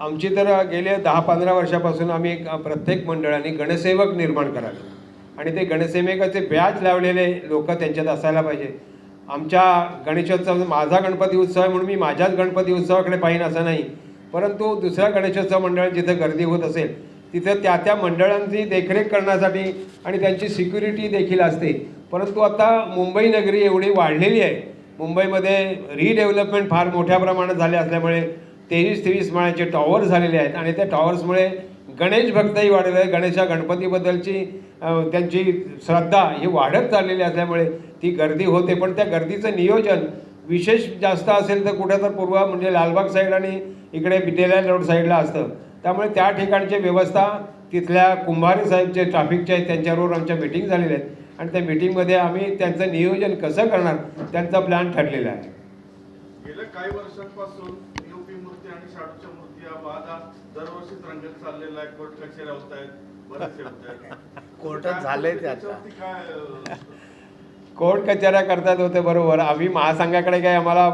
आमची तर गेले दहा पंधरा वर्षापासून आम्ही एक प्रत्येक मंडळाने गणसेवक निर्माण करावे. आणि ते गणसेवकाचे ब्याज लावलेले लोक त्यांच्यात असायला पाहिजे. आमच्या गणेशोत्सव माझा गणपती उत्सव आहे म्हणून मी माझ्याच गणपती उत्सवाकडे पाहिन असं नाही. परंतु दुसऱ्या गणेशोत्सव मंडळात जिथे गर्दी होत असेल तिथं त्या त्या मंडळांची देखरेख करण्यासाठी आणि त्यांची सिक्युरिटी देखील असते. परंतु आता मुंबई नगरी एवढी वाढलेली आहे. मुंबईमध्ये रिडेव्हलपमेंट फार मोठ्या प्रमाणात झाले असल्यामुळे तेवीस तेवीस माळ्याचे टॉवर झालेले आहेत. आणि त्या टॉवर्समुळे गणेश भक्तही वाढले. आहे गणेशा गणपतीबद्दलची त्यांची श्रद्धा ही वाढत चाललेली असल्यामुळे ती गर्दी होते. पण त्या गर्दीचं नियोजन विशेष जास्त असेल तर कुठं तर पूर्व म्हणजे लालबाग साईड आणि इकडे बिटेला रोड साईडला असतं. त्यामुळे त्या ठिकाणची व्यवस्था तिथल्या कुंभारे साहेबचे ट्रॅफिकचे आहेत त्यांच्याबरोबर आमच्या मिटिंग झालेल्या आहेत. आणि त्या मिटिंगमध्ये आम्ही त्यांचं नियोजन कसं करणार त्यांचा प्लॅन ठरलेला आहे. गेल्या काही वर्षांपासून मूर्ती आणि शाडूच्या मूर्ती हा वाद हा दरवर्षीच रंगत चाललेला आहे कोर्ट कचेऱ्या होत आहेत बरेचसे होत आहेत कोर्टात झालंय ते आता. त्याच्यावरती काय अं, कोर्ट कचऱ्या करतात होते बरोबर. आम्ही महासंघाकडे काय आम्हाला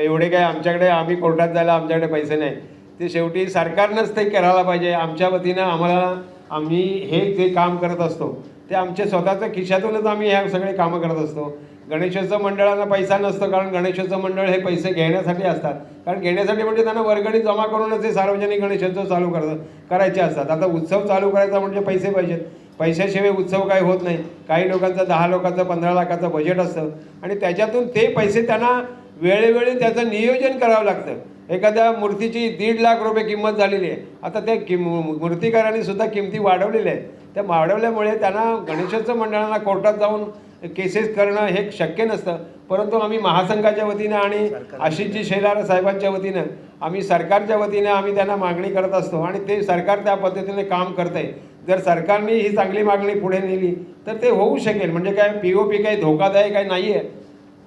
एवढे काय आमच्याकडे आम्ही कोर्टात जायला आमच्याकडे पैसे नाही. ते शेवटी सरकारनंच ते करायला पाहिजे. आमच्या वतीनं आम्हाला आम्ही हे जे काम करत असतो ते आमच्या स्वतःच्या खिशातूनच आम्ही ह्या सगळे कामं करत असतो. गणेशोत्सव मंडळांना पैसा नसतो कारण गणेशोत्सव मंडळ हे पैसे घेण्यासाठी असतात. कारण घेण्यासाठी म्हणजे त्यांना वर्गणी जमा करूनच हे सार्वजनिक गणेशोत्सव चालू करत करायचे असतात. आता उत्सव चालू करायचा म्हणजे पैसे पाहिजेत. पैशाशिवाय उत्सव काही होत नाही. काही लोकांचं दहा लोकांचं पंधरा लाखाचं बजेट असतं. आणि त्याच्यातून ते पैसे त्यांना वेळोवेळी त्याचं नियोजन करावं लागतं. एखाद्या मूर्तीची दीड लाख रुपये किंमत झालेली आहे. आता त्या किम मूर्तिकारांनी सुद्धा किमती वाढवलेल्या आहेत. त्या वाढवल्यामुळे त्यांना गणेशोत्सव मंडळांना कोर्टात जाऊन केसेस करणं हे शक्य नसतं. परंतु आम्ही महासंघाच्या वतीनं आणि आशिषजी शेलार साहेबांच्या वतीनं आम्ही सरकारच्या वतीनं आम्ही त्यांना मागणी करत असतो आणि ते सरकार त्या पद्धतीने काम करत आहे जर सरकारने ही चांगली मागणी पुढे नेली तर ते होऊ शकेल. म्हणजे काय पी ओ पी काही धोकादायक काही नाही आहे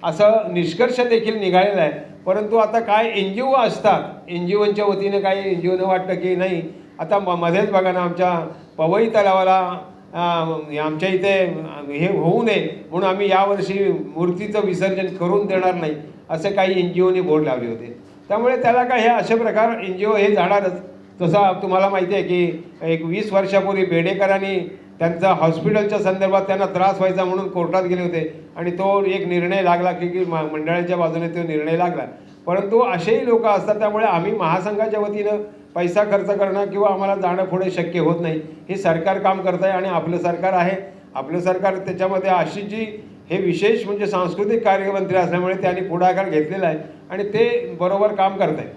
असं निष्कर्ष देखील निघालेला आहे. परंतु आता काय एन जी ओ असतात. एन जी ओच्या वतीनं काही एन जी ओनं वाटतं की नाही. आता म मध्येच बघा ना आमच्या पवई तलावाला आमच्या इथे हे होऊ नये म्हणून आम्ही यावर्षी मूर्तीचं विसर्जन करून देणार नाही असे काही एन जी ओने बोर्ड लावले होते. त्यामुळे त्याला काय हे असे प्रकार एन जी ओ हे जाणारच. तसा तुम्हाला माहिती आहे की एक वीस वर्षापूर्वी बेडेकरांनी त्यांचा हॉस्पिटलच्या संदर्भात त्यांना त्रास व्हायचा म्हणून कोर्टात गेले होते. आणि तो एक निर्णय लागला की की मा- मंडळाच्या बाजूने तो निर्णय लागला. परंतु असेही लोक असतात त्यामुळे आम्ही महासंघाच्या वतीनं पैसा खर्च करणं किंवा आम्हाला जाणं पुढे शक्य होत नाही. हे सरकार काम करत आहे आणि आपलं सरकार आहे. आपलं सरकार त्याच्यामध्ये आशिषजी हे विशेष म्हणजे सांस्कृतिक कार्यमंत्री असल्यामुळे त्यांनी पुढाकार घेतलेला आहे आणि ते बरोबर काम करत आहे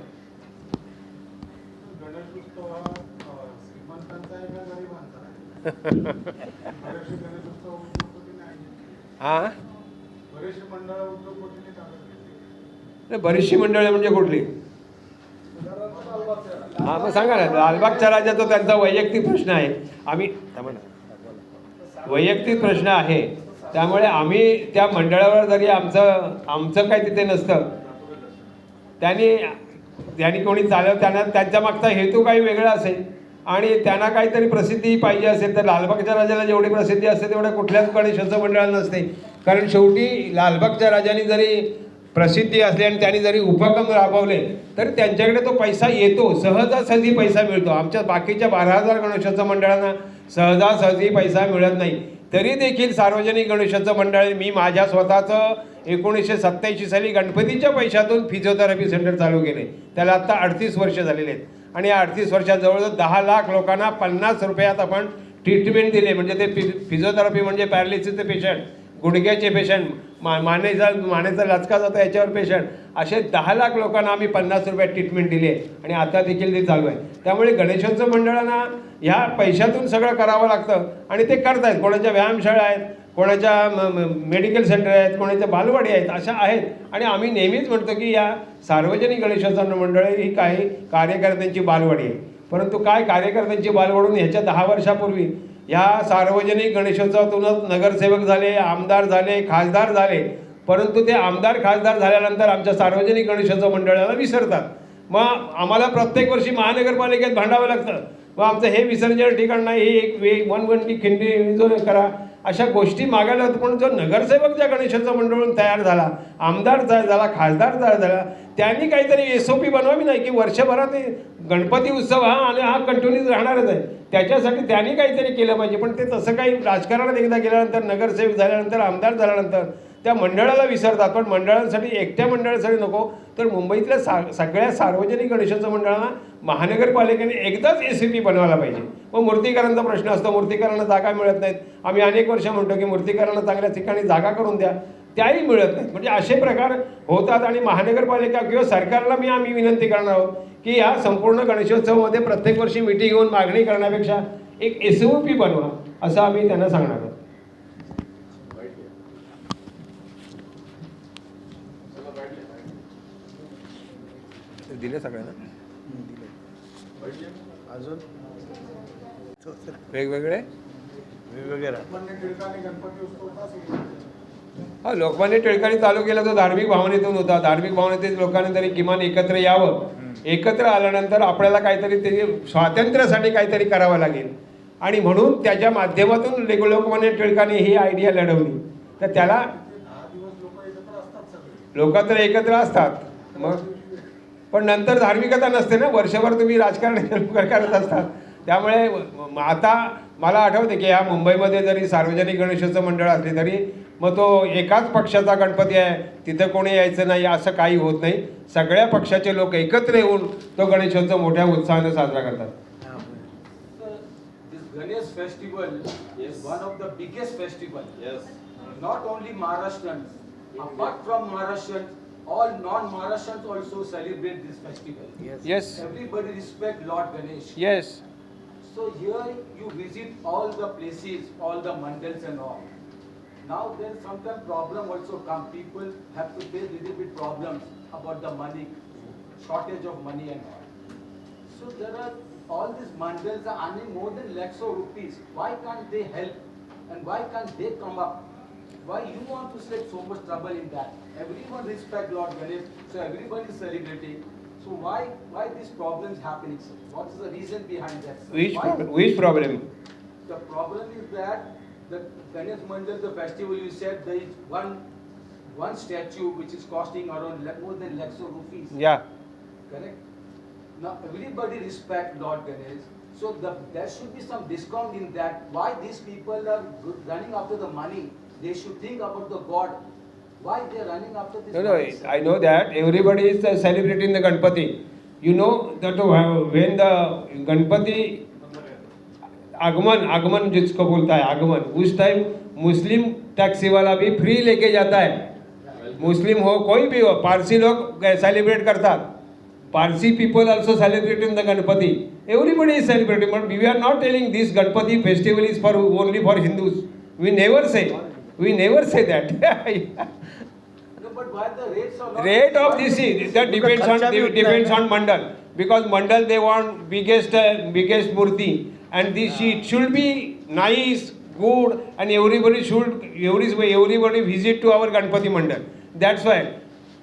हा? नाही, बरीचशी मंडळी म्हणजे कुठली? हा मग सांगा ना लालबागच्या राजाचा त्यांचा वैयक्तिक प्रश्न आहे. आम्ही वैयक्तिक प्रश्न आहे. त्यामुळे आम्ही त्या मंडळावर जरी आमचं आमचं काही तिथे नसतं त्यांनी त्यांनी कोणी चालव त्यांना त्यांच्या मागचा हेतू काही वेगळा असेल. आणि त्यांना काहीतरी प्रसिद्धी पाहिजे असेल तर लालबागच्या राजाला जेवढी प्रसिद्धी असते तेवढ्या कुठल्याच गणेशाचं मंडळाला नसते. कारण शेवटी लालबागच्या राजाने जरी प्रसिद्धी असली आणि त्यांनी जरी उपक्रम राबवले तर त्यांच्याकडे तो पैसा येतो. सहजासहजी पैसा मिळतो. आमच्या बाकीच्या बारा हजार गणेशोत्सव मंडळांना सहजासहजी पैसा मिळत नाही. तरी देखील सार्वजनिक गणेशोत्सव मंडळ मी माझ्या स्वतःचं एकोणीसशे सत्त्याऐंशी साली गणपतीच्या पैशातून फिजिओथेरपी सेंटर चालू केले. त्याला आत्ता अडतीस वर्ष झालेले आहेत. आणि या अडतीस वर्षात जवळजवळ दहा लाख लोकांना पन्नास रुपयात आपण ट्रीटमेंट दिले. म्हणजे ते फि फिजिओथेरपी म्हणजे पॅरालिसिसचे पेशंट गुडघ्याचे पेशंट मा मानेचा मानेचा लचका जातो याच्यावर पेशंट असे दहा लाख लोकांना आम्ही पन्नास रुपयात ट्रीटमेंट दिली आहे. आणि आता देखील ते चालू आहे. त्यामुळे गणेशोत्सव मंडळांना ह्या पैशातून सगळं करावं लागतं. आणि ते करतायत. कोणाच्या व्यायामशाळा आहेत कोणाच्या मेडिकल सेंटर आहेत कोणाच्या बालवाडी आहेत अशा आहेत. आणि आम्ही नेहमीच म्हणतो की या सार्वजनिक गणेशोत्सव मंडळ ही काही कार्यकर्त्यांची बालवाडी आहे. परंतु काय कार्यकर्त्यांची बालवाडून ह्याच्या दहा वर्षापूर्वी या सार्वजनिक गणेशोत्सवातूनच नगरसेवक झाले आमदार झाले खासदार झाले. परंतु ते आमदार खासदार झाल्यानंतर आमच्या सार्वजनिक गणेशोत्सव मंडळाला विसरतात. मग आम्हाला प्रत्येक वर्षी महानगरपालिकेत भांडावं लागतं. मग आमचं हे विसर्जन ठिकाण नाही हे एक वे वन वनटी खिंडी करा. अशा गोष्टी मागायला होतं पण जो नगरसेवक ज्या गणेशाचं मंडळून तयार झाला आमदार तयार झाला खासदार तयार झाला त्यांनी काहीतरी एस ओ पी बनवावी नाही की वर्षभरात गणपती उत्सव हा आणि हा कंटिन्यूज राहणारच आहे. त्याच्यासाठी त्यांनी काहीतरी केलं पाहिजे पण ते तसं काही राजकारणात एकदा गेल्यानंतर नगरसेवक झाल्यानंतर आमदार झाल्यानंतर त्या मंडळाला विसरतात. पण मंडळांसाठी एकट्या मंडळासाठी नको. तर मुंबईतल्या सा सगळ्या सार्वजनिक गणेशोत्सव मंडळांना महानगरपालिकेने एकदाच ए सी पी बनवायला पाहिजे. मग मूर्तीकारांचा प्रश्न असतो. मूर्तीकारांना जागा मिळत नाहीत. आम्ही अनेक वर्ष म्हणतो की मूर्तीकारांना चांगल्या ठिकाणी जागा करून द्या. त्याही मिळत नाहीत. म्हणजे असे प्रकार होतात आणि महानगरपालिका किंवा सरकारला मी आम्ही विनंती करणार आहोत की ह्या संपूर्ण गणेशोत्सवामध्ये प्रत्येक वर्षी मिटिंग घेऊन मागणी करण्यापेक्षा एक एस ओ पी बनवा असं आम्ही त्यांना सांगणार आहोत. दिले सगळ्यांना? अजून? वेगवेगळे? हा लोकमान्य टिळकांनी चालू केला तो धार्मिक भावनेतून होता. धार्मिक भावनेतून लोकांनी तरी किमान एकत्र यावं. एकत्र आल्यानंतर आपल्याला काहीतरी ते स्वातंत्र्यासाठी काहीतरी करावं लागेल. आणि म्हणून त्याच्या माध्यमातून लेक- लोकमान्य टिळकांनी ही आयडिया लढवली. तर त्याला लोक तर एकत्र असतात. मग? पण नंतर धार्मिकता नसते ना वर्षभर तुम्ही राजकारण करत असतात त्यामुळे आता मला आठवते की ह्या मुंबईमध्ये जरी सार्वजनिक गणेशोत्सव मंडळ असली तरी मग तो एकाच पक्षाचा गणपती आहे तिथं कोणी यायचं नाही असं काही होत नाही सगळ्या पक्षाचे लोक एकत्र येऊन तो गणेशोत्सव मोठ्या उत्साहाने साजरा करतात Ganesh festival is one of the biggest festival. Yes. Not only Maharashtrians, apart from Maharashtrians, all non-Maharashtrians also celebrate this festival. Yes. yes. Everybody respect Lord Ganesh. Yes. So here you visit all the places, all the mandals and all. Now then sometimes problem also come. People have to face little bit problems about the money, shortage of money and all. So there are all these mandals are earning more than lakhs of rupees. Why can't they help? And why can't they come up why you want to select so much trouble in that? Everyone respect Lord Ganesh, so everybody is celebrating. So why why these problems happening? Sir? What is the reason behind that? Sir? Which, pro which problem? The problem is that the Ganesh Mandir, the festival you said, there is one one statue which is costing around more than lakhs of rupees. Yeah. Correct? Now everybody respect Lord Ganesh. So the, there should be some discount in that. Why these people are running after the money? They should think about the God. Why they are running after this No, no? I know that everybody is uh, celebrating the Ganpati. You know that uh, when the Ganpati आगमन आगमन जिसको बोलता है आगमन उस time मुस्लिम taxi वाला भी free लेके जाता है मुस्लिम हो कोई भी हो पारसी लोग सेलिब्रेट करतात Parsi people also celebrating the Ganpati everybody is celebrating but we are not telling this Ganpati festival is for only for Hindus we never say we never say that No, but why the rates are not? rate of this is that depends on depends on mandal because mandal they want biggest uh, biggest murti and this it should be nice good and everybody should every everybody visit to our ganpati mandal that's why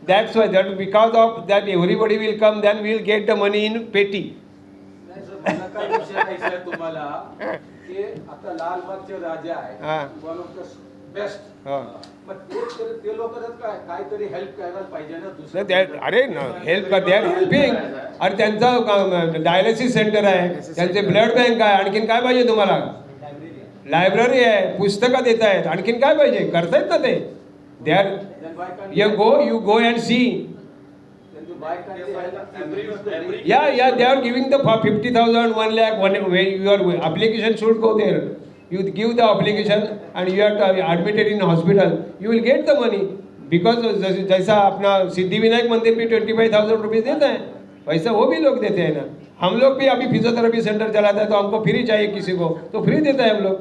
that's why that because of that everybody will come then we'll get the money in petty नाही sir, मला काय विषय sir तुम्हाला की आता लालबागचे राजा हा. आहे one of the best हा. मग ते तर- ते लोक काय काहीतरी हेल्प करायला पाहिजे ना No, दुसरं they are- अरे हेल्प दे आर हेल्पिंग अरे त्यांचं डायलिसिस सेंटर आहे. त्यांचे ब्लड बँक आहे. आणखीन काय पाहिजे तुम्हाला? लायब्ररी आहे. पुस्तकं देत आहेत. आणखीन काय पाहिजे? करतायत ना ते. They are Then why can't you they- go you go and see then the- why can't they help Every- increase the every- rate? या या they are giving the fifty thousand one lakh one your application should go there you give the application and you are admitted in hospital you will get the money because जैसा अपना सिद्धिविनायक मंदिर भी twenty five thousand rupees देता है वैसा वो भी लोग देते हैं ना। हम लोग भी अभी फिजियोथेरेपी सेंटर चलाता है तो हमको फ्री चाहिए किसी को तो फ्री देता है हम लोग।